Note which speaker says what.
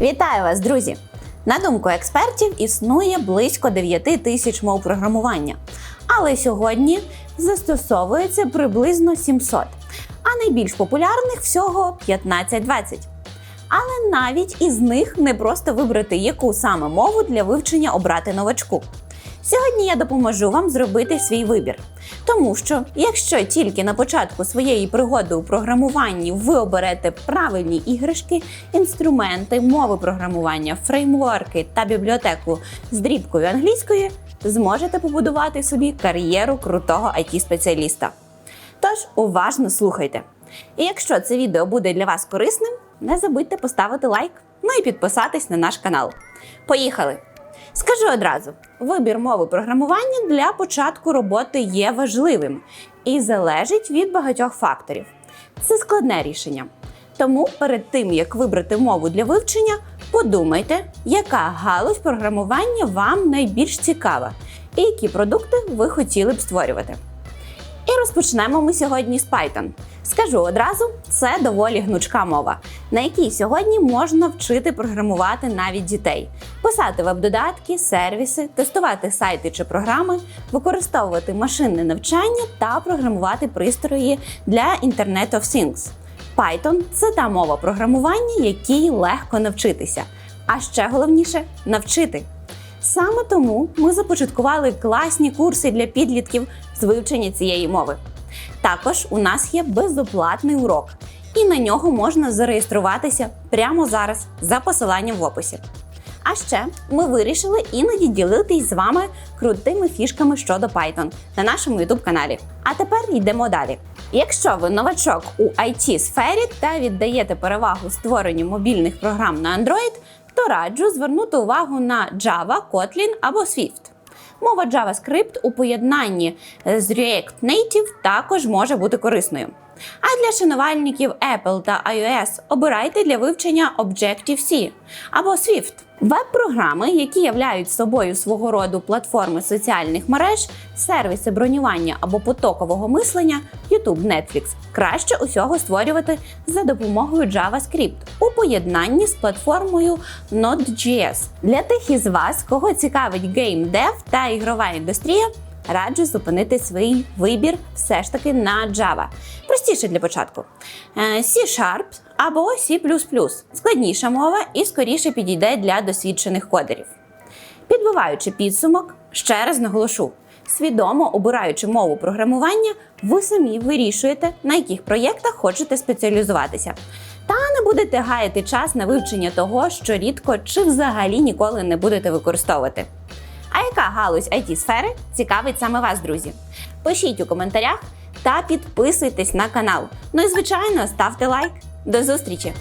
Speaker 1: Вітаю вас, друзі! На думку експертів, існує близько 9 тисяч мов програмування, але сьогодні застосовується приблизно 700, а найбільш популярних всього 15-20. Але навіть із них не просто вибрати, яку саме мову для вивчення обрати новачку. Сьогодні я допоможу вам зробити свій вибір. Тому що, якщо тільки на початку своєї пригоди у програмуванні ви оберете правильні іграшки, інструменти, мови програмування, фреймворки та бібліотеку з дрібкою англійської, зможете побудувати собі кар'єру крутого it спеціаліста Тож уважно слухайте. І якщо це відео буде для вас корисним, не забудьте поставити лайк, ну і підписатись на наш канал. Поїхали! Скажу одразу: вибір мови програмування для початку роботи є важливим і залежить від багатьох факторів. Це складне рішення. Тому перед тим як вибрати мову для вивчення, подумайте, яка галузь програмування вам найбільш цікава і які продукти ви хотіли б створювати. І розпочнемо ми сьогодні з Python. Скажу одразу, це доволі гнучка мова, на якій сьогодні можна вчити програмувати навіть дітей, писати веб-додатки, сервіси, тестувати сайти чи програми, використовувати машинне навчання та програмувати пристрої для Internet of Things. Python це та мова програмування, якій легко навчитися. А ще головніше навчити. Саме тому ми започаткували класні курси для підлітків з вивчення цієї мови. Також у нас є безоплатний урок, і на нього можна зареєструватися прямо зараз за посиланням в описі. А ще ми вирішили іноді ділитись з вами крутими фішками щодо Python на нашому youtube каналі. А тепер йдемо далі. Якщо ви новачок у it сфері та віддаєте перевагу створенню мобільних програм на Android, то раджу звернути увагу на Java, Kotlin або Swift. Мова JavaScript у поєднанні з React Native також може бути корисною. А для шанувальників Apple та iOS обирайте для вивчення Objective-C або Swift. Веб-програми, які являють собою свого роду платформи соціальних мереж, сервіси бронювання або потокового мислення, YouTube, Netflix, краще усього створювати за допомогою JavaScript у поєднанні з платформою Node.js. Для тих із вас, кого цікавить геймдев та ігрова індустрія. Раджу зупинити свій вибір все ж таки на Java. Простіше для початку. Е, C-Sharp або C++. Складніша мова і скоріше підійде для досвідчених кодерів. Підбиваючи підсумок, ще раз наголошу: свідомо обираючи мову програмування, ви самі вирішуєте, на яких проєктах хочете спеціалізуватися. Та не будете гаяти час на вивчення того, що рідко чи взагалі ніколи не будете використовувати. А яка галузь it сфери цікавить саме вас, друзі? Пишіть у коментарях та підписуйтесь на канал. Ну і звичайно, ставте лайк. До зустрічі!